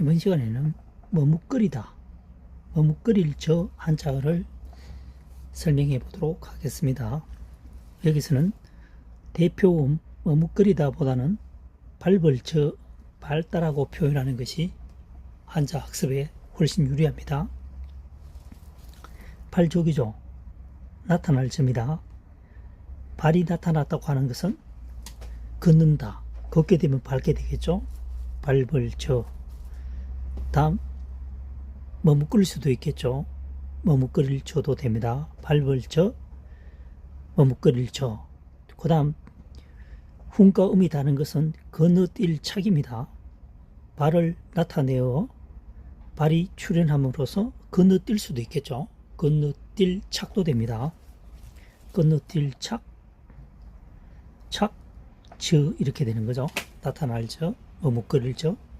이번 시간에는 머뭇거리다, 머뭇거릴 저 한자어를 설명해 보도록 하겠습니다. 여기서는 대표음 머뭇거리다 보다는 저 밟다라고 표현하는 것이 한자 학습에 훨씬 유리합니다. 발족이죠. 나타날 점이다. 발이 나타났다고 하는 것은 걷는다. 걷게 되면 밟게 되겠죠. 저. 다음 머뭇거릴 수도 있겠죠. 머뭇거릴 저도 됩니다. 저, 머뭇거릴 저. 그 다음 훈과 음이 다른 것은 건너뛸 착입니다. 발을 나타내어 발이 출현함으로써 건너뛸 수도 있겠죠. 건너뛸 착도 됩니다. 건너뛸 착, 착, 저 이렇게 되는 거죠. 나타날 저, 머뭇거릴 저.